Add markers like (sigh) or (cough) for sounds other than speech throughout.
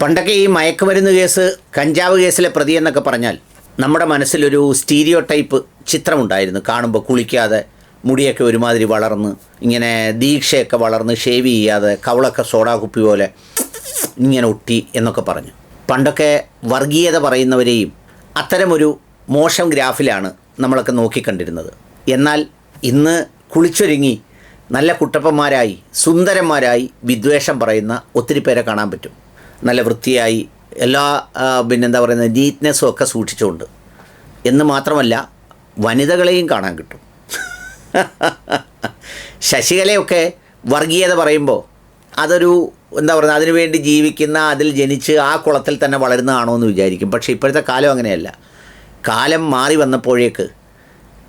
പണ്ടൊക്കെ ഈ മയക്കുമരുന്ന് കേസ് കഞ്ചാവ് കേസിലെ പ്രതി എന്നൊക്കെ പറഞ്ഞാൽ നമ്മുടെ മനസ്സിലൊരു സ്റ്റീരിയോ ടൈപ്പ് ചിത്രമുണ്ടായിരുന്നു. കാണുമ്പോൾ കുളിക്കാതെ മുടിയൊക്കെ ഒരുമാതിരി വളർന്ന് ഇങ്ങനെ ദീക്ഷയൊക്കെ വളർന്ന് ഷേവ് ചെയ്യാതെ കവളൊക്കെ സോഡാ കുപ്പി പോലെ ഇങ്ങനെ ഒട്ടി എന്നൊക്കെ പറഞ്ഞു. പണ്ടൊക്കെ വർഗീയത പറയുന്നവരെയും അത്തരമൊരു മോശം ഗ്രാഫിലാണ് നമ്മളൊക്കെ നോക്കിക്കണ്ടിരുന്നത്. എന്നാൽ ഇന്ന് കുളിച്ചൊരുങ്ങി നല്ല കുട്ടപ്പന്മാരായി സുന്ദരന്മാരായി വിദ്വേഷം പറയുന്ന ഒത്തിരി പേരെ കാണാൻ പറ്റും. നല്ല വൃത്തിയായി എല്ലാ പിന്നെന്താ പറയുന്നത് നീറ്റ്നെസ്സും ഒക്കെ സൂക്ഷിച്ചുകൊണ്ട്. എന്ന് മാത്രമല്ല വനിതകളെയും കാണാൻ കിട്ടും. (laughs) ശശികലയൊക്കെ വർഗീയത പറയുമ്പോൾ അതൊരു എന്താ പറയുക അതിനുവേണ്ടി ജീവിക്കുന്ന അതിൽ ജനിച്ച് ആ കുളത്തിൽ തന്നെ വളരുന്നതാണോ എന്ന് വിചാരിക്കും. പക്ഷേ ഇപ്പോഴത്തെ കാലം അങ്ങനെയല്ല. കാലം മാറി വന്നപ്പോഴേക്ക്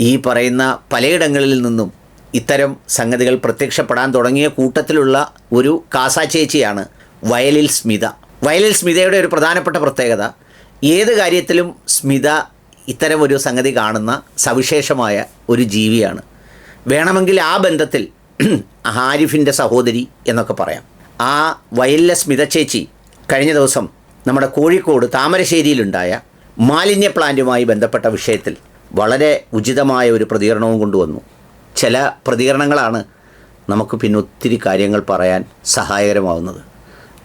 ഈ പറയുന്ന പലയിടങ്ങളിൽ നിന്നും ഇത്തരം സംഗതികൾ പ്രത്യക്ഷപ്പെടാൻ തുടങ്ങിയ കൂട്ടത്തിലുള്ള ഒരു കാസാച്ചേച്ചിയാണ് വയലിൽ സ്മിത. വയലിൽ സ്മിതയുടെ ഒരു പ്രധാനപ്പെട്ട പ്രത്യേകത ഏത് കാര്യത്തിലും സ്മിത ഇത്തരം ഒരു സംഗതി കാണുന്ന സവിശേഷമായ ഒരു ജീവിയാണ്. വേണമെങ്കിൽ ആ ബന്ധത്തിൽ (clears throat) ഹാരിഫിന്റെ സഹോദരി എന്നൊക്കെ പറയാം. ആ വയലിലെ സ്മിത ചേച്ചി കഴിഞ്ഞ ദിവസം നമ്മുടെ കോഴിക്കോട് താമരശ്ശേരിയിലുണ്ടായ മാലിന്യ പ്ലാന്റുമായി ബന്ധപ്പെട്ട വിഷയത്തിൽ വളരെ ഉചിതമായ ഒരു പ്രതികരണവും കൊണ്ടുവന്നു. ചില പ്രതികരണങ്ങളാണ് നമുക്ക് പിന്നെ ഒത്തിരി കാര്യങ്ങൾ പറയാൻ സഹായകരമാവുന്നത്.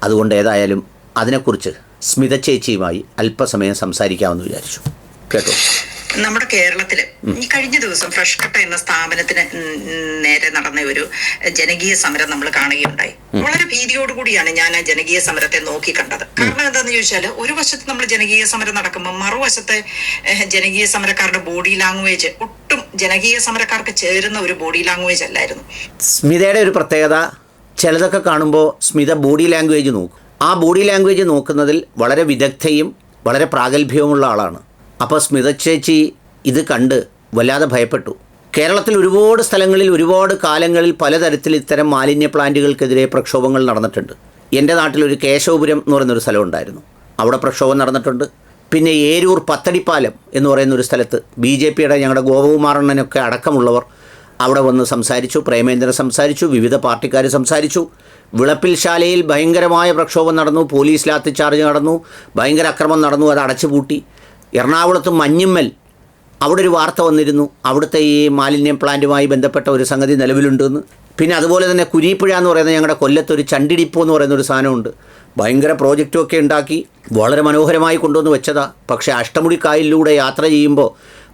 അതുകൊണ്ട് ഏതായാലും അതിനെക്കുറിച്ച് സ്മിത ചേച്ചിയുമായി അല്പസമയം സംസാരിക്കാമെന്ന് വിചാരിച്ചു. കേട്ടോ? നമ്മുടെ കേരളത്തിൽ ഈ കഴിഞ്ഞ ദിവസം ഫ്രഷ് കട്ട എന്ന സ്ഥാപനത്തിന് നേരെ നടന്ന ഒരു ജനകീയ സമരം നമ്മൾ കാണുകയുണ്ടായി. വളരെ ഭീതിയോടുകൂടിയാണ് ഞാൻ ആ ജനകീയ സമരത്തെ നോക്കി കണ്ടത്. കാരണം എന്താന്ന് ചോദിച്ചാൽ ഒരു വശത്ത് നമ്മൾ ജനകീയ സമരം നടക്കുമ്പോൾ മറുവശത്തെ ജനകീയ സമരക്കാരുടെ ബോഡി ലാംഗ്വേജ് ഒട്ടും ജനകീയ സമരക്കാർക്ക് ചേരുന്ന ഒരു ബോഡി ലാംഗ്വേജ് അല്ലായിരുന്നു. സ്മിതയുടെ ഒരു പ്രത്യേകത ചിലതൊക്കെ കാണുമ്പോൾ സ്മിത ബോഡി ലാംഗ്വേജ് നോക്കും. ആ ബോഡി ലാംഗ്വേജ് നോക്കുന്നതിൽ വളരെ വിദഗ്ധയും വളരെ പ്രാഗൽഭ്യവുമുള്ള ആളാണ്. അപ്പോൾ സ്മിത ചേച്ചി ഇത് കണ്ട് വല്ലാതെ ഭയപ്പെട്ടു. കേരളത്തിൽ ഒരുപാട് സ്ഥലങ്ങളിൽ ഒരുപാട് കാലങ്ങളിൽ പലതരത്തിൽ ഇത്തരം മാലിന്യ പ്ലാന്റുകൾക്കെതിരെ പ്രക്ഷോഭങ്ങൾ നടന്നിട്ടുണ്ട്. എന്റെ നാട്ടിലൊരു കേശവപുരം എന്ന് പറയുന്നൊരു സ്ഥലം ഉണ്ടായിരുന്നു അവിടെ പ്രക്ഷോഭം നടന്നിട്ടുണ്ട്. പിന്നെ ഏരൂർ പത്തടിപ്പാലം എന്ന് പറയുന്ന ഒരു സ്ഥലത്ത് ബി ജെ പിയുടെ ഞങ്ങളുടെ ഗോപകുമാറണ്ണനൊക്കെ അടക്കമുള്ളവർ അവിടെ വന്ന് സംസാരിച്ചു പ്രേമേന്ദ്രൻ സംസാരിച്ചു വിവിധ പാർട്ടിക്കാർ സംസാരിച്ചു. വിളപ്പിൽ ശാലയിൽ ഭയങ്കരമായ പ്രക്ഷോഭം നടന്നു പോലീസ് ലാത്തിച്ചാർജ് നടന്നു ഭയങ്കര അക്രമം നടന്നു അത് അടച്ചുപൂട്ടി. എറണാകുളത്ത് മഞ്ഞുമ്മൽ അവിടെ ഒരു വാർത്ത വന്നിരുന്നു അവിടുത്തെ ഈ മാലിന്യം പ്ലാന്റുമായി ബന്ധപ്പെട്ട ഒരു സംഗതി നിലവിലുണ്ടെന്ന്. പിന്നെ അതുപോലെ തന്നെ കുരീപ്പുഴ എന്ന് പറയുന്ന ഞങ്ങളുടെ കൊല്ലത്ത് ഒരു ചണ്ടിടിപ്പോ എന്ന് പറയുന്ന ഒരു സാധനമുണ്ട്. ഭയങ്കര പ്രോജക്റ്റും ഒക്കെ ഉണ്ടാക്കി വളരെ മനോഹരമായി കൊണ്ടുവന്ന് വെച്ചതാ. പക്ഷേ അഷ്ടമുടി കായലിലൂടെ യാത്ര ചെയ്യുമ്പോൾ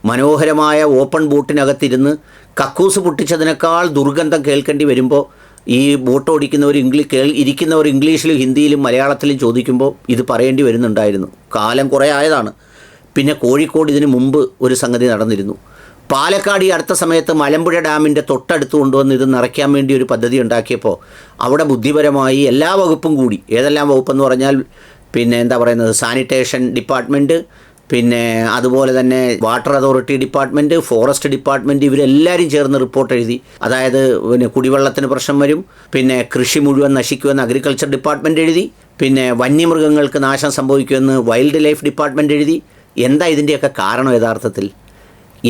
മനോഹരമായ ഓപ്പൺ ബോട്ടിനകത്തിരുന്ന് കക്കൂസ് പൊട്ടിച്ചതിനേക്കാൾ ദുർഗന്ധം കേൾക്കേണ്ടി വരുമ്പോൾ ഈ ബോട്ട് ഓടിക്കുന്നവർ ഇംഗ്ലീ കേൾ ഇരിക്കുന്നവർ ഇംഗ്ലീഷിലും ഹിന്ദിയിലും മലയാളത്തിലും ചോദിക്കുമ്പോൾ ഇത് പറയേണ്ടി വരുന്നുണ്ടായിരുന്നു. കാലം കുറേ ആയതാണ്. പിന്നെ കോഴിക്കോട് ഇതിന് മുമ്പ് ഒരു സംഗതി നടന്നിരുന്നു. പാലക്കാട് ഈ അടുത്ത സമയത്ത് മലമ്പുഴ ഡാമിന്റെ തൊട്ടടുത്ത് കൊണ്ടുവന്ന് ഇത് നിറയ്ക്കാൻ വേണ്ടി ഒരു പദ്ധതി ഉണ്ടാക്കിയപ്പോൾ അവിടെ ബുദ്ധിപരമായി എല്ലാ വകുപ്പും കൂടി ഏതെല്ലാം വകുപ്പെന്ന് പറഞ്ഞാൽ പിന്നെ എന്താ പറയുന്നത് സാനിറ്റേഷൻ ഡിപ്പാർട്ട്മെന്റ് പിന്നെ അതുപോലെ തന്നെ water authority department forest department ഇവരെല്ലാവരും ചേർന്ന് റിപ്പോർട്ട് എഴുതി. അതായത് പിന്നെ കുടിവെള്ളത്തിന് പ്രശ്നം വരും പിന്നെ കൃഷി മുഴുവൻ നശിക്കുമെന്ന് അഗ്രികൾച്ചർ ഡിപ്പാർട്ട്മെന്റ് എഴുതി പിന്നെ വന്യമൃഗങ്ങൾക്ക് നാശം സംഭവിക്കുമെന്ന് വൈൽഡ് ലൈഫ് ഡിപ്പാർട്ട്മെന്റ് എഴുതി. എന്താ ഇതിന്റെയൊക്കെ കാരണം യഥാർത്ഥത്തിൽ?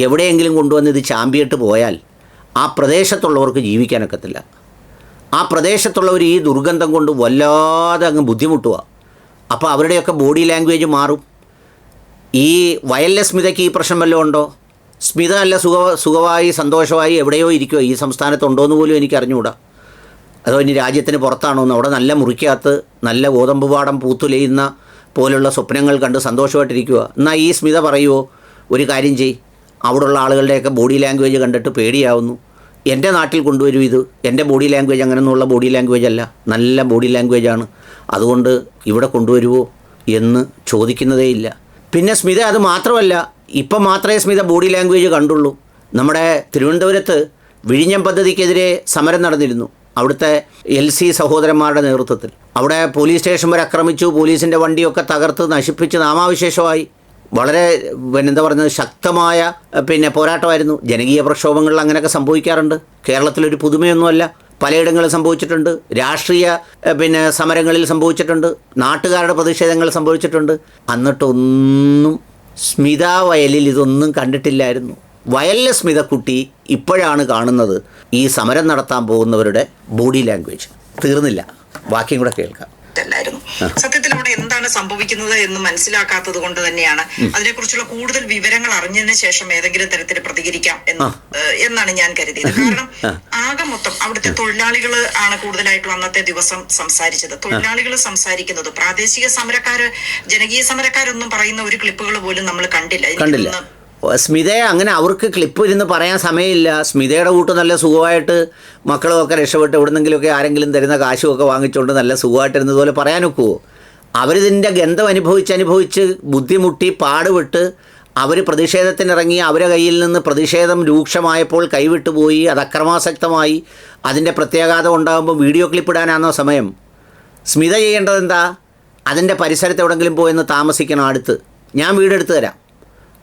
എവിടെയെങ്കിലും കൊണ്ടുവന്ന് ഇത് ചാമ്പിയിട്ട് പോയാൽ ആ പ്രദേശത്തുള്ളവർക്ക് ജീവിക്കാനൊക്കത്തില്ല ആ പ്രദേശത്തുള്ളവർ ഈ ദുർഗന്ധം കൊണ്ട് വല്ലാതെ അങ്ങ് ബുദ്ധിമുട്ടുക അപ്പോൾ അവരുടെയൊക്കെ ബോഡി ലാംഗ്വേജ് മാറും. ഈ വയലിലെ സ്മിതയ്ക്ക് ഈ പ്രശ്നം വല്ലതും ഉണ്ടോ? സ്മിത അല്ല സുഖ സുഖമായി സന്തോഷമായി എവിടെയോ ഇരിക്കുമോ ഈ സംസ്ഥാനത്തുണ്ടോ എന്ന് പോലും എനിക്ക് അറിഞ്ഞുകൂടാ. അതോ ഇനി രാജ്യത്തിന് പുറത്താണോ എന്ന്. അവിടെ നല്ല മുറിക്കകത്ത് നല്ല ഗോതമ്പ് പാടം പൂത്തുലയുന്ന പോലുള്ള സ്വപ്നങ്ങൾ കണ്ട് സന്തോഷമായിട്ടിരിക്കുക എന്നാൽ ഈ സ്മിത പറയുമോ ഒരു കാര്യം ചെയ് അവിടെയുള്ള ആളുകളുടെയൊക്കെ ബോഡി ലാംഗ്വേജ് കണ്ടിട്ട് പേടിയാവുന്നു. എന്റെ നാട്ടിൽ കൊണ്ടുവരും ഇത്. എന്റെ ബോഡി ലാംഗ്വേജ് അങ്ങനെയൊന്നുള്ള ബോഡി ലാംഗ്വേജ് അല്ല. നല്ല ബോഡി ലാംഗ്വേജാണ് അതുകൊണ്ട് ഇവിടെ കൊണ്ടുവരുമോ എന്ന് ചോദിക്കുന്നതേയില്ല. പിന്നെ സ്മിത അത് മാത്രമല്ല ഇപ്പം മാത്രമേ സ്മിത ബോഡി ലാംഗ്വേജ് കണ്ടുള്ളൂ. നമ്മുടെ തിരുവനന്തപുരത്ത് വിഴിഞ്ഞം പദ്ധതിക്കെതിരെ സമരം നടന്നിരുന്നു അവിടുത്തെ എൽ സി സഹോദരന്മാരുടെ നേതൃത്വത്തിൽ. അവിടെ പോലീസ് സ്റ്റേഷൻ വരെ ആക്രമിച്ചു പോലീസിന്റെ വണ്ടിയൊക്കെ തകർത്ത് നശിപ്പിച്ച് നാമാവിശേഷമായി. വളരെ എന്താ പറയുന്നത് ശക്തമായ പിന്നെ പോരാട്ടമായിരുന്നു. ജനകീയ പ്രക്ഷോഭങ്ങളിൽ അങ്ങനെയൊക്കെ സംഭവിക്കാറുണ്ട്. കേരളത്തിലൊരു പുതുമയൊന്നുമല്ല. പലയിടങ്ങളിൽ സംഭവിച്ചിട്ടുണ്ട്. രാഷ്ട്രീയ പിന്നെ സമരങ്ങളിൽ സംഭവിച്ചിട്ടുണ്ട്. നാട്ടുകാരുടെ പ്രതിഷേധങ്ങൾ സംഭവിച്ചിട്ടുണ്ട്. എന്നിട്ടൊന്നും സ്മിത വയലിൽ ഇതൊന്നും കണ്ടിട്ടില്ലായിരുന്നു. വയലിലെ സ്മിതക്കുട്ടി ഇപ്പോഴാണ് കാണുന്നത് ഈ സമരം നടത്താൻ പോകുന്നവരുടെ ബോഡി ലാംഗ്വേജ്. തീർന്നില്ല. വാക്യം കൂടെ കേൾക്കാം. സത്യത്തിൽ എന്താണ് സംഭവിക്കുന്നത് എന്ന് മനസ്സിലാക്കാത്തത് കൊണ്ട് തന്നെയാണ്. അതിനെക്കുറിച്ചുള്ള കൂടുതൽ വിവരങ്ങൾ അറിഞ്ഞതിന് ശേഷം ഏതെങ്കിലും തരത്തിൽ പ്രതികരിക്കാം എന്ന് എന്നാണ് ഞാൻ കരുതിയത്. കാരണം ആകെ മൊത്തം അവിടുത്തെ തൊഴിലാളികൾ ആണ് കൂടുതലായിട്ടും അന്നത്തെ ദിവസം സംസാരിച്ചത്. തൊഴിലാളികൾ സംസാരിക്കുന്നത്. പ്രാദേശിക സമരക്കാര് ജനകീയ സമരക്കാരൊന്നും പറയുന്ന ഒരു ക്ലിപ്പുകൾ പോലും നമ്മൾ കണ്ടില്ല. കണ്ടില്ല. സ്മിതയെ അങ്ങനെ അവർക്ക് ക്ലിപ്പ് ഇരുന്ന് പറയാൻ സമയമില്ല. സ്മിതയുടെ കൂട്ട് നല്ല സുഖമായിട്ട് മക്കളുമൊക്കെ രക്ഷപ്പെട്ട് എവിടെന്നെങ്കിലുമൊക്കെ ആരെങ്കിലും തരുന്ന കാശുമൊക്കെ വാങ്ങിച്ചുകൊണ്ട് നല്ല സുഖമായിട്ടിരുന്നതുപോലെ പറയാനൊക്കുമോ അവരിതിന്റെ ഗന്ധം അനുഭവിച്ച് അനുഭവിച്ച് ബുദ്ധിമുട്ടി പാടുവിട്ട് അവർ പ്രതിഷേധത്തിനിറങ്ങി അവരെ കയ്യിൽ നിന്ന് പ്രതിഷേധം രൂക്ഷമായപ്പോൾ കൈവിട്ടു പോയി അത് അക്രമാസക്തമായി. അതിന്റെ പ്രത്യാഘാതം ഉണ്ടാകുമ്പോൾ വീഡിയോ ക്ലിപ്പ് ഇടാനാണോ സമയം? സ്മിത ചെയ്യേണ്ടത് എന്താ അതിന്റെ പരിസരത്ത് എവിടെങ്കിലും പോയെന്ന് താമസിക്കണം അടുത്ത്. ഞാൻ വീടെടുത്ത് തരാം.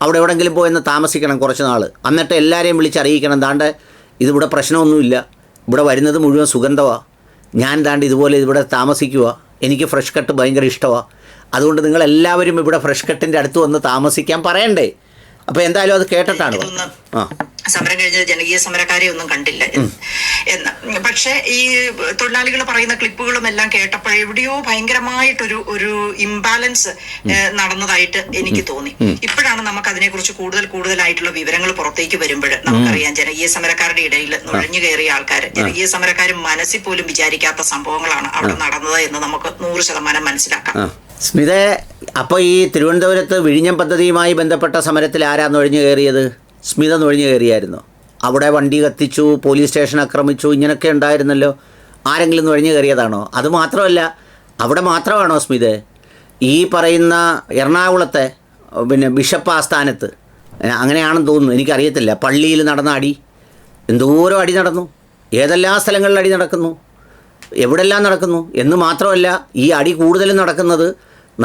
അവിടെ എവിടെങ്കിലും പോയെന്ന് താമസിക്കണം കുറച്ച് നാൾ എന്നിട്ട് എല്ലാവരെയും വിളിച്ചറിയിക്കണം ദാണ്ട് ഇതിവിടെ പ്രശ്നമൊന്നുമില്ല. ഇവിടെ വരുന്നത് മുഴുവൻ സുഗന്ധമാണ് ഞാൻ ദാണ്ട് ഇതുപോലെ ഇവിടെ താമസിക്കുക എനിക്ക് ഫ്രഷ് കട്ട് ഭയങ്കര ഇഷ്ടമാണ് അതുകൊണ്ട് നിങ്ങൾ എല്ലാവരും ഇവിടെ ഫ്രഷ് കട്ടിന്റെ അടുത്ത് വന്ന് താമസിക്കാൻ പറയണ്ടേ? അപ്പോൾ എന്തായാലും അത് കേട്ടിട്ടാണ് ആ. സമരം കഴിഞ്ഞ ജനകീയ സമരക്കാരെ ഒന്നും കണ്ടില്ല. എന്ന്. പക്ഷെ ഈ തൊഴിലാളികൾ പറയുന്ന ക്ലിപ്പുകളും എല്ലാം കേട്ടപ്പോൾ എവിടെയോ ഭയങ്കരമായിട്ടൊരു ഒരു ഇംബാലൻസ് നടന്നതായിട്ട് എനിക്ക് തോന്നി. ഇപ്പോഴാണ് നമുക്ക് അതിനെക്കുറിച്ച് കൂടുതൽ കൂടുതലായിട്ടുള്ള വിവരങ്ങൾ പുറത്തേക്ക് വരുമ്പോൾ നമുക്കറിയാം ജനകീയ സമരക്കാരുടെ ഇടയിൽ നുഴഞ്ഞു കയറിയ ആൾക്കാർ ജനകീയ സമരക്കാർ മനസ്സിൽ പോലും വിചാരിക്കാത്ത സംഭവങ്ങളാണ് അവിടെ നടന്നത് എന്ന് നമുക്ക് നൂറ് ശതമാനം മനസ്സിലാക്കാം. സ്മിത അപ്പോൾ ഈ തിരുവനന്തപുരത്ത് വിഴിഞ്ഞം പദ്ധതിയുമായി ബന്ധപ്പെട്ട സമരത്തിൽ ആരാ നൊഴിഞ്ഞു കയറിയത്? സ്മിത നുഴഞ്ഞു കയറിയായിരുന്നു. അവിടെ വണ്ടി കത്തിച്ചു പോലീസ് സ്റ്റേഷൻ ആക്രമിച്ചു ഇങ്ങനെയൊക്കെ ഉണ്ടായിരുന്നല്ലോ. ആരെങ്കിലും നുഴഞ്ഞു കയറിയതാണോ? അത് മാത്രമല്ല അവിടെ മാത്രമാണോ സ്മിത? ഈ പറയുന്ന എറണാകുളത്തെ പിന്നെ ബിഷപ്പ് ആസ്ഥാനത്ത് അങ്ങനെയാണെന്ന് തോന്നുന്നു. എനിക്കറിയത്തില്ല. പള്ളിയിൽ നടന്ന അടി എന്തോരം അടി നടന്നു? ഏതെല്ലാം സ്ഥലങ്ങളിൽ അടി നടക്കുന്നു? എവിടെല്ലാം നടക്കുന്നു? എന്ന് മാത്രമല്ല ഈ അടി കൂടുതലും നടക്കുന്നത്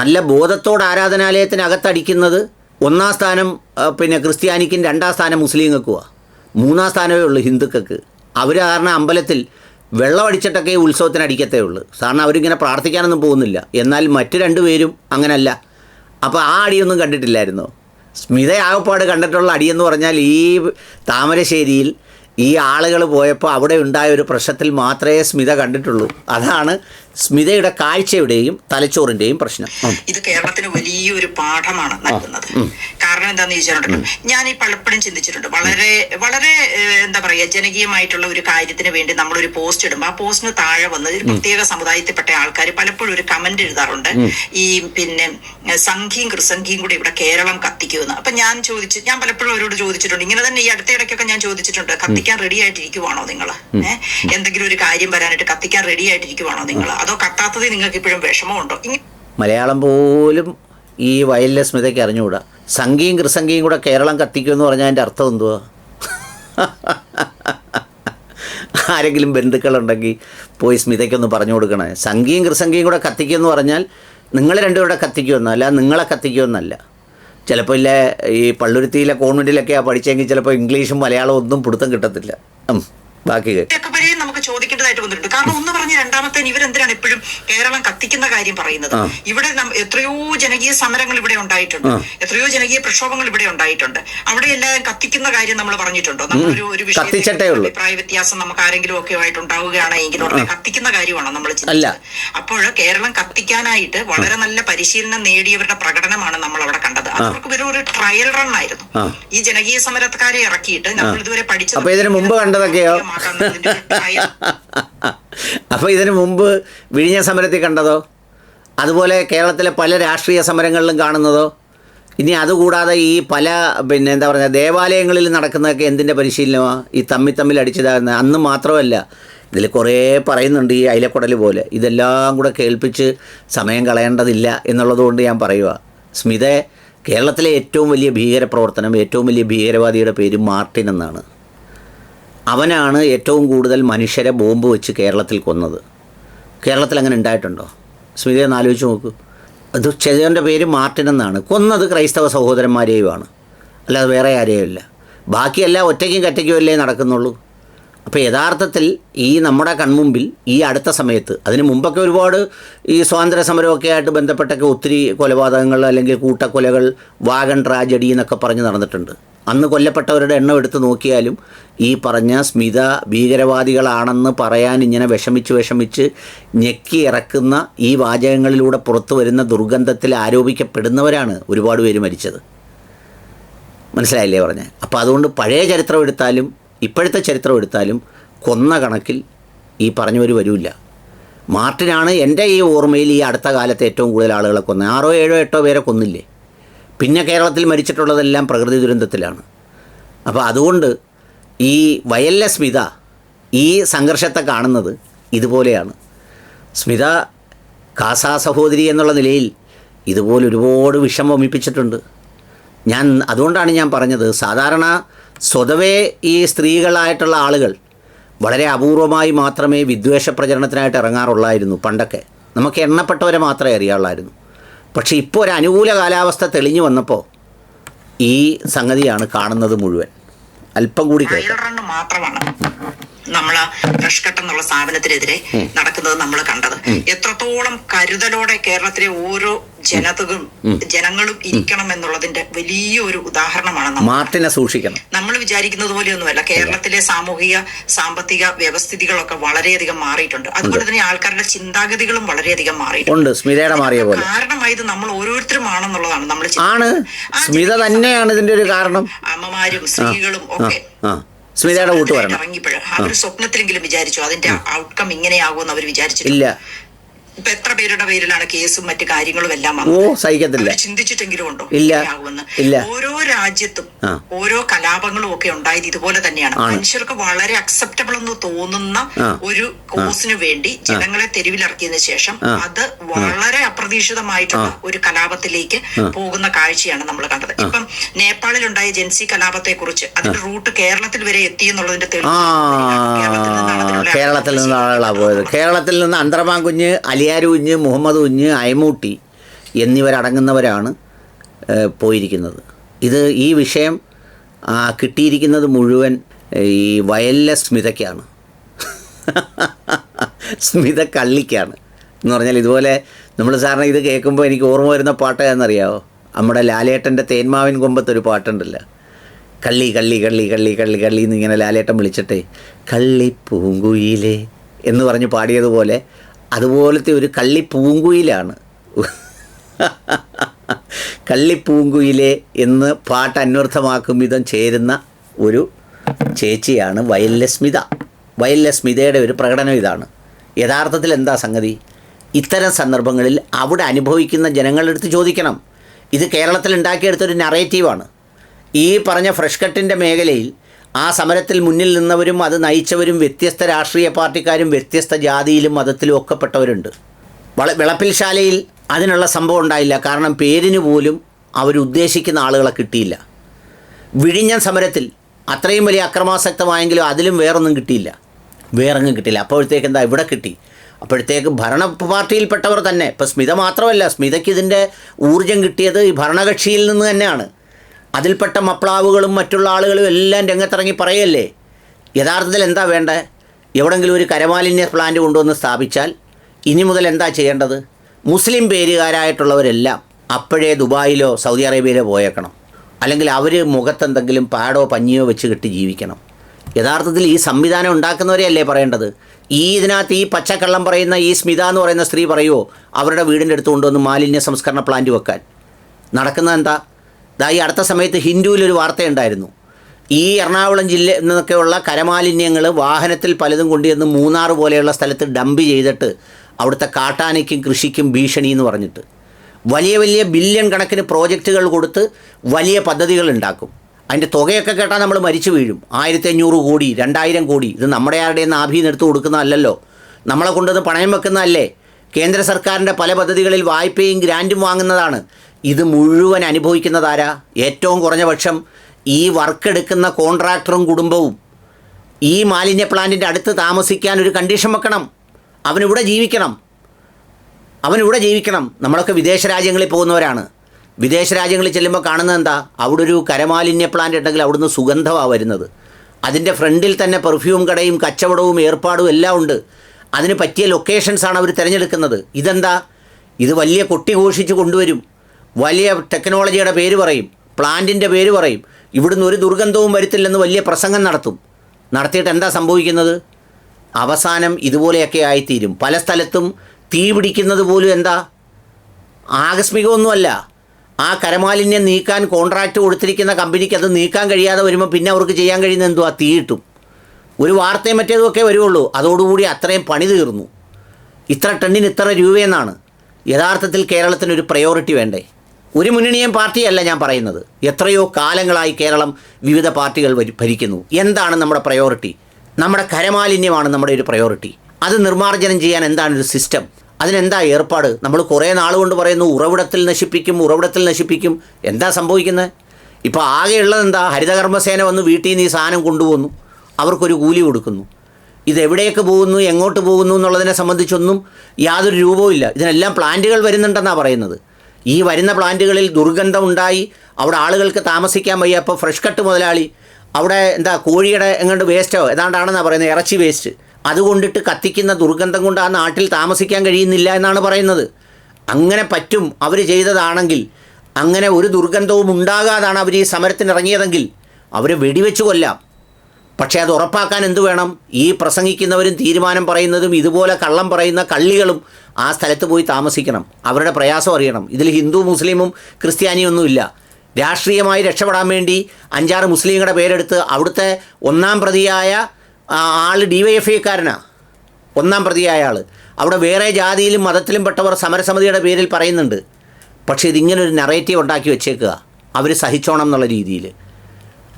നല്ല ബോധത്തോട് ആരാധനാലയത്തിനകത്തടിക്കുന്നത് ഒന്നാം സ്ഥാനം പിന്നെ ക്രിസ്ത്യാനിക്കും രണ്ടാം സ്ഥാനം മുസ്ലിങ്ങൾക്കുമാണ് മൂന്നാം സ്ഥാനമേ ഉള്ളൂ ഹിന്ദുക്കൾക്ക്. അവർ കാരണം അമ്പലത്തിൽ വെള്ളമടിച്ചിട്ടൊക്കെ ഈ ഉത്സവത്തിന് അടിക്കത്തേ ഉള്ളൂ. കാരണം അവരിങ്ങനെ പ്രാർത്ഥിക്കാനൊന്നും പോകുന്നില്ല. എന്നാൽ മറ്റു രണ്ടുപേരും അങ്ങനല്ല. അപ്പോൾ ആ അടിയൊന്നും കണ്ടിട്ടില്ലായിരുന്നു? സ്മിത ആകപ്പാട് കണ്ടിട്ടുള്ള അടിയെന്ന് പറഞ്ഞാൽ ഈ താമരശ്ശേരിയിൽ ഈ ആളുകൾ പോയപ്പോൾ അവിടെ ഉണ്ടായ ഒരു പ്രശ്നത്തിൽ മാത്രമേ സ്മിത കണ്ടിട്ടുള്ളൂ. അതാണ് സ്മിതയുടെ കാഴ്ചയുടെയും തലച്ചോറിന്റെയും പ്രശ്നം. ഇത് കേരളത്തിന് വലിയൊരു പാഠമാണ് നൽകുന്നത്. കാരണം എന്താണെന്ന് ചോദിച്ചിട്ടുണ്ടല്ലോ ഞാൻ ഈ പലപ്പോഴും ചിന്തിച്ചിട്ടുണ്ട്. വളരെ വളരെ എന്താ പറയാ ജനകീയമായിട്ടുള്ള ഒരു കാര്യത്തിന് വേണ്ടി നമ്മളൊരു പോസ്റ്റ് ഇടുമ്പോൾ ആ പോസ്റ്റിന് താഴെ വന്ന് ഒരു പ്രത്യേക സമുദായത്തിൽപ്പെട്ട ആൾക്കാർ പലപ്പോഴും ഒരു കമന്റ് എഴുതാറുണ്ട്. ഈ പിന്നെ സംഘിയും ക്രിസംഘിയും കൂടി ഇവിടെ കേരളം കത്തിക്കുമെന്ന്. അപ്പൊ ഞാൻ ചോദിച്ചു ഞാൻ പലപ്പോഴും അവരോട് ചോദിച്ചിട്ടുണ്ട്. ഇങ്ങനെ തന്നെ ഈ അടുത്തിടയ്ക്കൊക്കെ ഞാൻ ചോദിച്ചിട്ടുണ്ട്. കത്തിക്കാൻ റെഡി ആയിട്ടിരിക്കുവാണോ നിങ്ങൾ ഏഹ് എന്തെങ്കിലും ഒരു കാര്യം വരാനായിട്ട് കത്തിക്കാൻ റെഡി ആയിട്ടിരിക്കുവാണോ നിങ്ങൾ അതോ കത്താത്തത് നിങ്ങൾക്ക് ഇപ്പോഴും വിഷമമുണ്ടോ? മലയാളം പോലും ഈ വയലിലെ സ്മിതയ്ക്ക് അറിഞ്ഞുകൂടാ. സംഘിയും കൃസംഘിയും കൂടെ കേരളം കത്തിക്കും എന്ന് പറഞ്ഞാൽ അതിന്റെ അർത്ഥം എന്തുവാ? ആരെങ്കിലും ബന്ധുക്കളുണ്ടെങ്കിൽ പോയി സ്മിതയ്ക്കൊന്ന് പറഞ്ഞു കൊടുക്കണേ. സംഘിയും കൃസംഘിയും കൂടെ കത്തിക്കുമെന്ന് പറഞ്ഞാൽ നിങ്ങൾ രണ്ടുപേരുടെ കത്തിക്കുമെന്നല്ല നിങ്ങളെ കത്തിക്കുമെന്നല്ല ചിലപ്പോൾ ഇല്ല ഈ പള്ളുരുത്തിയിലെ കോൺവെന്റിലൊക്കെയാണ് പഠിച്ചെങ്കിൽ ചിലപ്പോൾ ഇംഗ്ലീഷും മലയാളവും ഒന്നും പിടുത്തം കിട്ടത്തില്ല. ബാക്കി നമുക്ക് ചോദിക്കേണ്ടതായിട്ട് വന്നിട്ടുണ്ട്. കാരണം ഒന്ന് പറഞ്ഞ് രണ്ടാമത്തെ ഇവരെന്തിനാണ് എപ്പോഴും കേരളം കത്തിക്കുന്ന കാര്യം പറയുന്നത്? ഇവിടെ എത്രയോ ജനകീയ സമരങ്ങൾ ഇവിടെ ഉണ്ടായിട്ടുണ്ട്. എത്രയോ ജനകീയ പ്രക്ഷോഭങ്ങൾ ഇവിടെ ഉണ്ടായിട്ടുണ്ട്. അവിടെ എല്ലാം കത്തിക്കുന്ന കാര്യം നമ്മൾ പറഞ്ഞിട്ടുണ്ടോ? നമ്മളൊരു ഒരു വിഷയത്തെ കത്തിച്ചിട്ടേ ഉള്ളൂ. അഭിപ്രായ വ്യത്യാസം നമുക്ക് ആരെങ്കിലും ഒക്കെ ആയിട്ട് ഉണ്ടാവുകയാണെങ്കിൽ ഉടനെ കത്തിക്കുന്ന കാര്യമാണോ നമ്മൾ അല്ല. അപ്പോൾ കേരളം കത്തിക്കാനായിട്ട് വളരെ നല്ല പരിശീലനം നേടിയവരുടെ പ്രകടനമാണ് നമ്മൾ അവിടെ കണ്ടത്. അവർക്ക് വെറും ഒരു ട്രയൽ റൺ ആയിരുന്നു. ഈ ജനകീയ സമരക്കാരെ ഇറക്കിയിട്ട് നമ്മൾ ഇതുവരെ പഠിച്ചത് ഇതിന് മുമ്പ് കണ്ടതൊക്കെയോ? trial (laughs) അപ്പോൾ ഇതിന് മുമ്പ് വിഴിഞ്ഞ സമരത്തിൽ കണ്ടതോ? അതുപോലെ കേരളത്തിലെ പല രാഷ്ട്രീയ സമരങ്ങളിലും കാണുന്നതോ? ഇനി അതുകൂടാതെ ഈ പല പിന്നെ എന്താ പറയുക ദേവാലയങ്ങളിൽ നടക്കുന്നതൊക്കെ എന്തിന്റെ പരിശീലനമാണ് ഈ തമ്മി തമ്മിൽ അടിച്ചതാകുന്ന അന്ന് മാത്രമല്ല ഇതിൽ കുറേ പറയുന്നുണ്ട് ഈ അയിലക്കുടൽ പോലെ. ഇതെല്ലാം കൂടെ കേൾപ്പിച്ച് സമയം കളയേണ്ടതില്ല എന്നുള്ളതുകൊണ്ട് ഞാൻ പറയുക സ്മിത കേരളത്തിലെ ഏറ്റവും വലിയ ഭീകരപ്രവർത്തനം ഏറ്റവും വലിയ ഭീകരവാദിയുടെ പേര് മാർട്ടിൻ എന്നാണ്. അവനാണ് ഏറ്റവും കൂടുതൽ മനുഷ്യരെ ബോംബ് വെച്ച് കേരളത്തിൽ കൊന്നത്. കേരളത്തിൽ അങ്ങനെ ഉണ്ടായിട്ടുണ്ടോ? സ്മിത ഒന്ന് ആലോചിച്ച് നോക്കൂ. അത് ചെയ്തവന്റെ പേര് മാർട്ടിൻ എന്നാണ്. കൊന്നത് ക്രൈസ്തവ സഹോദരന്മാരെയുമാണ്. അല്ലാതെ വേറെ ആരെയും ഇല്ല ബാക്കിയെല്ലാം ഒറ്റയ്ക്കും കറ്റയ്ക്കും അല്ലേ നടക്കുന്നുള്ളൂ? അപ്പോൾ യഥാർത്ഥത്തിൽ ഈ നമ്മുടെ കൺമുമ്പിൽ ഈ അടുത്ത സമയത്ത് അതിന് മുമ്പൊക്കെ ഒരുപാട് ഈ സ്വാതന്ത്ര്യ സമരമൊക്കെ ആയിട്ട് ബന്ധപ്പെട്ടൊക്കെ ഒത്തിരി കൊലപാതകങ്ങൾ അല്ലെങ്കിൽ കൂട്ടക്കൊലകൾ വാഗൺ ട്രാജഡി എന്നൊക്കെ പറഞ്ഞ് നടന്നിട്ടുണ്ട്. അന്ന് കൊല്ലപ്പെട്ടവരുടെ എണ്ണം എടുത്ത് നോക്കിയാലും ഈ പറഞ്ഞ സ്മിത ഭീകരവാദികളാണെന്ന് പറയാൻ ഇങ്ങനെ വിഷമിച്ച് വിഷമിച്ച് ഞെക്കി ഇറക്കുന്ന ഈ വാചകങ്ങളിലൂടെ പുറത്തു വരുന്ന ദുർഗന്ധത്തിൽ ആരോപിക്കപ്പെടുന്നവരാണ് ഒരുപാട് പേര് മരിച്ചത്. മനസ്സിലായില്ലേ പറഞ്ഞത് അപ്പോൾ അതുകൊണ്ട് പഴയ ചരിത്രം എടുത്താലും ഇപ്പോഴത്തെ ചരിത്രം എടുത്താലും കൊന്ന കണക്കിൽ ഈ പറഞ്ഞവർ വരില്ല. മാർട്ടിനാണ് എന്റെ ഈ ഓർമ്മയിൽ ഈ അടുത്ത കാലത്ത് ഏറ്റവും കൂടുതൽ ആളുകളെ കൊന്നത്. ആറോ ഏഴോ എട്ടോ പേരെ കൊന്നില്ലേ? പിന്നെ കേരളത്തിൽ മരിച്ചിട്ടുള്ളതെല്ലാം പ്രകൃതി ദുരന്തത്തിലാണ്. അപ്പോൾ അതുകൊണ്ട് ഈ വയലിലെ സ്മിത ഈ സംഘർഷത്തെ കാണുന്നത് ഇതുപോലെയാണ്. സ്മിത കാസാ സഹോദരി എന്നുള്ള നിലയിൽ ഇതുപോലെ ഒരുപാട് വിഷം വമിപ്പിച്ചിട്ടുണ്ട്. ഞാൻ അതുകൊണ്ടാണ് ഞാൻ പറഞ്ഞത് സാധാരണ സ്വതവേ ഈ സ്ത്രീകളായിട്ടുള്ള ആളുകൾ വളരെ അപൂർവമായി മാത്രമേ വിദ്വേഷ പ്രചരണത്തിനായിട്ട് ഇറങ്ങാറുള്ളായിരുന്നു പണ്ടൊക്കെ. നമുക്ക് എണ്ണപ്പെട്ടവരെ മാത്രമേ അറിയാറുള്ളായിരുന്നു. പക്ഷേ ഇപ്പോൾ ഒരു അനുകൂല കാലാവസ്ഥ തെളിഞ്ഞു വന്നപ്പോൾ ഈ സംഗതിയാണ് കാണുന്നത് മുഴുവൻ. അല്പം കൂടി കേട്ടു മാത്രമാണ്. നമ്മൾ ഫ്രഷ് കട്ട് എന്നുള്ള സ്ഥാപനത്തിനെതിരെ നടക്കുന്നത് നമ്മൾ കണ്ടത്. എത്രത്തോളം കരുതലോടെ കേരളത്തിലെ ഓരോ ജനതകളും ജനങ്ങളും ഇരിക്കണം എന്നുള്ളതിന്റെ വലിയൊരു ഉദാഹരണമാണ് മാർട്ടിനെ സൂക്ഷിക്കണം. നമ്മൾ വിചാരിക്കുന്നത് പോലെയൊന്നുമല്ല. കേരളത്തിലെ സാമൂഹിക സാമ്പത്തിക വ്യവസ്ഥിതികളൊക്കെ വളരെയധികം മാറിയിട്ടുണ്ട്. അതുപോലെ തന്നെ ആൾക്കാരുടെ ചിന്താഗതികളും വളരെയധികം മാറിയിട്ടുണ്ട്. സ്മിതയുടെ മാറിയ പോലെ. കാരണമായത് നമ്മൾ ഓരോരുത്തരും ആണെന്നുള്ളതാണ് നമ്മൾ ആണ്. സ്മിത തന്നെയാണ് ഇതിന്റെ ഒരു കാരണം. അമ്മമാരും സ്ത്രീകളും ഒക്കെ ആ. സ്മിതയുടെ കൂട്ട് വരണം. അവർ സ്വപ്നത്തിലെങ്കിലും വിചാരിച്ചു. അതിന്റെ ഔട്ട്കം ഇങ്ങനെയാകുമെന്ന് അവർ വിചാരിച്ചു ഇല്ല. ഇപ്പൊ എത്ര പേരുടെ പേരിലാണ് കേസും മറ്റു കാര്യങ്ങളും എല്ലാം ഓ സഹിക്കത്തില്ല. ചിന്തിച്ചിട്ടെങ്കിലും ഉണ്ടോ ഇല്ല. ഓരോ രാജ്യത്തും. ഓരോ കലാപങ്ങളും ഒക്കെ ഉണ്ടായത് ഇതുപോലെ തന്നെയാണ്. മനുഷ്യർക്ക് വളരെ അക്സെപ്റ്റബിൾ എന്ന് തോന്നുന്ന. ഒരു കോസിന് വേണ്ടി ജനങ്ങളെ തെരുവിലിറക്കിയതിനു ശേഷം. അത് വളരെ അപ്രതീക്ഷിതമായിട്ടുള്ള ഒരു കലാപത്തിലേക്ക് പോകുന്ന കാഴ്ചയാണ് നമ്മൾ കണ്ടത്. ഇപ്പം നേപ്പാളിൽ ഉണ്ടായ ജൻസി കലാപത്തെ കുറിച്ച് അതിന്റെ റൂട്ട് കേരളത്തിൽ വരെ എത്തി എന്നുള്ളതിന്റെ തെളിവ് കേരളത്തിൽ നിന്നാണ് കേരളത്തിൽ നിന്ന് പോയത്. കേരളത്തിൽ നിന്ന് അന്തർമാൻ കുഞ്ഞ് അലിയാരു കുഞ്ഞ് മുഹമ്മദ് കുഞ്ഞ് അയമൂട്ടി എന്നിവരടങ്ങുന്നവരാണ് പോയിരിക്കുന്നത്. ഇത് ഈ വിഷയം കിട്ടിയിരിക്കുന്നത് മുഴുവൻ ഈ വയലിലെ സ്മിതയ്ക്കാണ്. (laughs) സ്മിത കള്ളിക്കാണ് എന്ന് പറഞ്ഞാൽ ഇതുപോലെ നമ്മൾ സാറിന് ഇത് കേൾക്കുമ്പോൾ എനിക്ക് ഓർമ്മ വരുന്ന പാട്ട് എന്നറിയാമോ നമ്മുടെ ലാലേട്ടന്റെ തേന്മാവിൻ കൊമ്പത്തൊരു പാട്ടുണ്ടല്ലോ. കള്ളി കള്ളി കള്ളി കള്ളി കള്ളി കള്ളി എന്നിങ്ങനെ ലാലേട്ടൻ വിളിച്ചിട്ടേ കള്ളി പൂങ്കുയിലേ എന്ന് പറഞ്ഞ് പാടിയതുപോലെ അതുപോലത്തെ ഒരു കള്ളിപ്പൂങ്കുയിലാണ്. കള്ളിപ്പൂങ്കുയിലെ എന്ന് പാട്ട് അന്വർത്ഥമാക്കും വിധം ചേരുന്ന ഒരു ചേച്ചിയാണ് വയലിലെ സ്മിത വയലിലെ സ്മിതയുടെ ഒരു പ്രകടനം ഇതാണ്. യഥാർത്ഥത്തിൽ എന്താ സംഗതി? ഇത്തരം സന്ദർഭങ്ങളിൽ അവിടെ അനുഭവിക്കുന്ന ജനങ്ങളുടെ അടുത്ത് ചോദിക്കണം. ഇത് കേരളത്തിൽ ഉണ്ടാക്കിയെടുത്തൊരു നറേറ്റീവാണ് ഈ പറഞ്ഞ ഫ്രഷ് കട്ടിന്റെ മേഖലയിൽ ആ സമരത്തിൽ മുന്നിൽ നിന്നവരും അത് നയിച്ചവരും വ്യത്യസ്ത രാഷ്ട്രീയ പാർട്ടിക്കാരും വ്യത്യസ്ത ജാതിയിലും മതത്തിലും ഒക്കെപ്പെട്ടവരുണ്ട് വള വിളപ്പിൽശാലയിൽ അതിനുള്ള സംഭവം ഉണ്ടായില്ല. കാരണം പേരിന് പോലും അവരുദ്ദേശിക്കുന്ന ആളുകളെ കിട്ടിയില്ല. വിഴിഞ്ഞൻ സമരത്തിൽ അത്രയും വലിയ അക്രമാസക്തമായെങ്കിലും അതിലും വേറൊന്നും കിട്ടിയില്ല. വേറൊന്നും കിട്ടിയില്ല. അപ്പോഴത്തേക്ക് എന്താ ഇവിടെ കിട്ടി? അപ്പോഴത്തേക്ക് ഭരണ പാർട്ടിയിൽപ്പെട്ടവർ തന്നെ. ഇപ്പോൾ സ്മിത മാത്രമല്ല സ്മിതയ്ക്ക് ഇതിന്റെ ഊർജം കിട്ടിയത് ഈ ഭരണകക്ഷിയിൽ നിന്ന് തന്നെയാണ്. അതിൽപ്പെട്ട മപ്ലാവുകളും മറ്റുള്ള ആളുകളും എല്ലാം രംഗത്തിറങ്ങി പറയല്ലേ? യഥാർത്ഥത്തിൽ എന്താ വേണ്ടത് എവിടെങ്കിലും ഒരു കരമാലിന്യ പ്ലാന്റ് കൊണ്ടുവന്ന് സ്ഥാപിച്ചാൽ ഇനി മുതൽ എന്താ ചെയ്യേണ്ടത്? മുസ്ലിം പേരുകാരായിട്ടുള്ളവരെല്ലാം അപ്പോഴേ ദുബായിലോ സൗദി അറേബ്യയിലോ പോയേക്കണം. അല്ലെങ്കിൽ അവർ മുഖത്തെന്തെങ്കിലും പാടോ പഞ്ഞിയോ വെച്ച് കെട്ടി ജീവിക്കണം. യഥാർത്ഥത്തിൽ ഈ സംവിധാനം ഉണ്ടാക്കുന്നവരെയല്ലേ പറയേണ്ടത്? ഈ ഇതിനകത്ത് ഈ പച്ചക്കള്ളം പറയുന്ന ഈ സ്മിത എന്ന് പറയുന്ന സ്ത്രീ പറയുമോ അവരുടെ വീടിന്റെ അടുത്ത് കൊണ്ടുവന്ന് മാലിന്യ സംസ്കരണ പ്ലാന്റ് വെക്കാൻ? നടക്കുന്നത് എന്താ? ദാ ഈ അടുത്ത സമയത്ത് ഹിന്ദുവിലൊരു വാർത്തയുണ്ടായിരുന്നു. ഈ എറണാകുളം ജില്ലയിൽ നിന്നൊക്കെയുള്ള കരമാലിന്യങ്ങൾ വാഹനത്തിൽ പലതും കൊണ്ടുവന്ന് മൂന്നാർ പോലെയുള്ള സ്ഥലത്ത് ഡംപ് ചെയ്തിട്ട് അവിടുത്തെ കാട്ടാനയ്ക്കും കൃഷിക്കും ഭീഷണി എന്ന് പറഞ്ഞിട്ട്. വലിയ വലിയ ബില്യൺ കണക്കിന് പ്രോജക്റ്റുകൾ കൊടുത്ത് വലിയ പദ്ധതികൾ ഉണ്ടാക്കും. അതിന്റെ തുകയൊക്കെ കേട്ടാൽ നമ്മൾ മരിച്ചു വീഴും. ആയിരത്തി അഞ്ഞൂറ് കോടി രണ്ടായിരം കോടി. ഇത് നമ്മുടെ ആരുടെയും ആഭീന്ന് എടുത്ത് കൊടുക്കുന്നതല്ലല്ലോ. നമ്മളെ കൊണ്ടുവന്ന് പണയം വെക്കുന്നതല്ലേ? കേന്ദ്ര സർക്കാരിന്റെ പല പദ്ധതികളിൽ വായ്പയും ഗ്രാന്റും വാങ്ങുന്നതാണ്. ഇത് മുഴുവൻ അനുഭവിക്കുന്നതാരാ? ഏറ്റവും കുറഞ്ഞ പക്ഷം ഈ വർക്ക് എടുക്കുന്ന കോൺട്രാക്ടറും കുടുംബവും. ഈ മാലിന്യ പ്ലാന്റിന്റെ അടുത്ത് താമസിക്കാൻ ഒരു കണ്ടീഷൻ വെക്കണം. അവനിവിടെ ജീവിക്കണം. അവനിവിടെ ജീവിക്കണം. നമ്മളൊക്കെ വിദേശ രാജ്യങ്ങളിൽ പോകുന്നവരാണ്. വിദേശ രാജ്യങ്ങളിൽ ചെല്ലുമ്പോൾ കാണുന്നത് എന്താ? അവിടെ ഒരു കരമാലിന്യ പ്ലാന്റ് ഉണ്ടെങ്കിൽ അവിടുന്ന് സുഗന്ധമാണ് വരുന്നത്. അതിന്റെ ഫ്രണ്ടിൽ തന്നെ പെർഫ്യൂം കടയും കച്ചവടവും ഏർപ്പാടും എല്ലാം ഉണ്ട്. അതിന് പറ്റിയ ലൊക്കേഷൻസാണ് അവർ തിരഞ്ഞെടുക്കുന്നത്. ഇതെന്താ? ഇത് വലിയ കൊട്ടി ഘോഷിച്ച് കൊണ്ടുവരും. വലിയ ടെക്നോളജിയുടെ പേര് പറയും. പ്ലാന്റിന്റെ പേര് പറയും. ഇവിടുന്ന് ഒരു ദുർഗന്ധവും വരത്തില്ലെന്ന് വലിയ പ്രസംഗം നടത്തും. നടത്തിയിട്ട് എന്താ സംഭവിക്കുന്നത്? അവസാനം ഇതുപോലെയൊക്കെ ആയിത്തീരും. പല സ്ഥലത്തും തീ പിടിക്കുന്നത് പോലും എന്താ? ആകസ്മികമൊന്നുമല്ല. ആ കരമാലിന്യം നീക്കാൻ കോൺട്രാക്റ്റ് കൊടുത്തിരിക്കുന്ന കമ്പനിക്ക് അത് നീക്കാൻ കഴിയാതെ വരുമ്പോൾ പിന്നെ അവർക്ക് ചെയ്യാൻ കഴിയുന്ന എന്തുവാ? തീയിട്ടും ഒരു വാർത്തയും മറ്റേതുമൊക്കെ വരുള്ളൂ അതോടുകൂടി അത്രയും പണി തീർന്നു. ഇത്ര ടണ്ണിന് ഇത്ര രൂപയെന്നാണ് യഥാർത്ഥത്തിൽ കേരളത്തിന് ഒരു പ്രയോറിറ്റി വേണ്ടേ? ഒരു മുന്നണിയും പാർട്ടിയല്ല ഞാൻ പറയുന്നത്. എത്രയോ കാലങ്ങളായി കേരളം വിവിധ പാർട്ടികൾ ഭരിക്കുന്നു. എന്താണ് നമ്മുടെ പ്രയോറിറ്റി നമ്മുടെ കരമാലിന്യമാണ് നമ്മുടെ ഒരു പ്രയോറിറ്റി അത് നിർമ്മാർജനം ചെയ്യാൻ എന്താണ് ഒരു സിസ്റ്റം അതിനെന്താ ഏർപ്പാട്? നമ്മൾ കുറേ നാൾ കൊണ്ട് പറയുന്നു ഉറവിടത്തിൽ നശിപ്പിക്കും ഉറവിടത്തിൽ നശിപ്പിക്കും. എന്താ സംഭവിക്കുന്നത് ഇപ്പോൾ ആകെയുള്ളത് എന്താ? ഹരിതകർമ്മസേന വന്ന് വീട്ടിൽ നിന്ന് ഈ സാധനം കൊണ്ടുപോകുന്നു അവർക്കൊരു കൂലി കൊടുക്കുന്നു. ഇതെവിടേക്ക് പോകുന്നു എങ്ങോട്ട് പോകുന്നു എന്നുള്ളതിനെ സംബന്ധിച്ചൊന്നും യാതൊരു രൂപവും ഇല്ല. ഇതിനെല്ലാം പ്ലാന്റുകൾ വരുന്നുണ്ടെന്നാണ് പറയുന്നത്. ഈ വരുന്ന പ്ലാന്റുകളിൽ ദുർഗന്ധം ഉണ്ടായി അവിടെ ആളുകൾക്ക് താമസിക്കാൻ വയ്യ. അപ്പോൾ ഫ്രഷ് കട്ട് മുതലാളി അവിടെ എന്താ കോഴിയുടെ എങ്ങോട്ട് വേസ്റ്റോ ഏതാണ്ടാണെന്നാണ് പറയുന്നത് ഇറച്ചി വേസ്റ്റ് അതുകൊണ്ടിട്ട് കത്തിക്കുന്ന ദുർഗന്ധം കൊണ്ട് ആ നാട്ടിൽ താമസിക്കാൻ കഴിയുന്നില്ല എന്നാണ് പറയുന്നത്. അങ്ങനെ പറ്റും അവർ ചെയ്തതാണെങ്കിൽ അങ്ങനെ ഒരു ദുർഗന്ധവും ഉണ്ടാകാതാണ് അവർ ഈ സമരത്തിന് ഇറങ്ങിയതെങ്കിൽ അവരെ വെടിവെച്ച് കൊല്ലാം. പക്ഷേ അത് ഉറപ്പാക്കാൻ എന്ത് വേണം? ഈ പ്രസംഗിക്കുന്നവരും തീരുമാനം പറയുന്നതും ഇതുപോലെ കള്ളം പറയുന്ന കള്ളികളും ആ സ്ഥലത്ത് പോയി താമസിക്കണം. അവരുടെ പ്രയാസം അറിയണം. ഇതിൽ ഹിന്ദു മുസ്ലിമും ക്രിസ്ത്യാനിയൊന്നുമില്ല. രാഷ്ട്രീയമായി രക്ഷപ്പെടാൻ വേണ്ടി അഞ്ചാറ് മുസ്ലിങ്ങളുടെ പേരെടുത്ത് അവിടുത്തെ ഒന്നാം പ്രതിയായ ആൾ ഡി വൈ എഫ് ഐക്കാരനാണ് ഒന്നാം പ്രതിയായ ആൾ അവിടെ വേറെ ജാതിയിലും മതത്തിലും പെട്ടവർ സമരസമിതിയുടെ പേരിൽ പറയുന്നുണ്ട്. പക്ഷേ ഇതിങ്ങനൊരു നറേറ്റീവ് ഉണ്ടാക്കി വെച്ചേക്കുക. അവർ സഹിച്ചോണം എന്നുള്ള രീതിയിൽ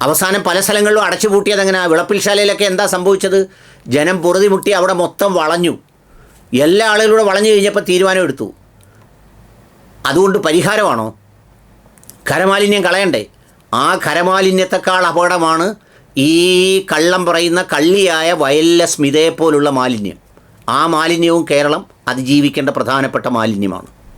അവസാനം പല സ്ഥലങ്ങളിലും അടച്ചുപൂട്ടിയത് എങ്ങനെ? വിളപ്പിൽശാലയിലൊക്കെ എന്താ സംഭവിച്ചത്? ജനം പൊറുതി മുട്ടി അവിടെ മൊത്തം വളഞ്ഞു. എല്ലാ ആളുകളൂടെ വളഞ്ഞു കഴിഞ്ഞപ്പോൾ തീരുമാനം എടുത്തു അതുകൊണ്ട് പരിഹാരമാണോ? കരമാലിന്യം കളയണ്ടേ? ആ കരമാലിന്യത്തെക്കാൾ അപകടമാണ് ഈ കള്ളം പറയുന്ന കള്ളിയായ വയലിലെ സ്മിതയെപ്പോലുള്ള മാലിന്യം. ആ മാലിന്യവും കേരളം അതിജീവിക്കേണ്ട പ്രധാനപ്പെട്ട മാലിന്യമാണ്.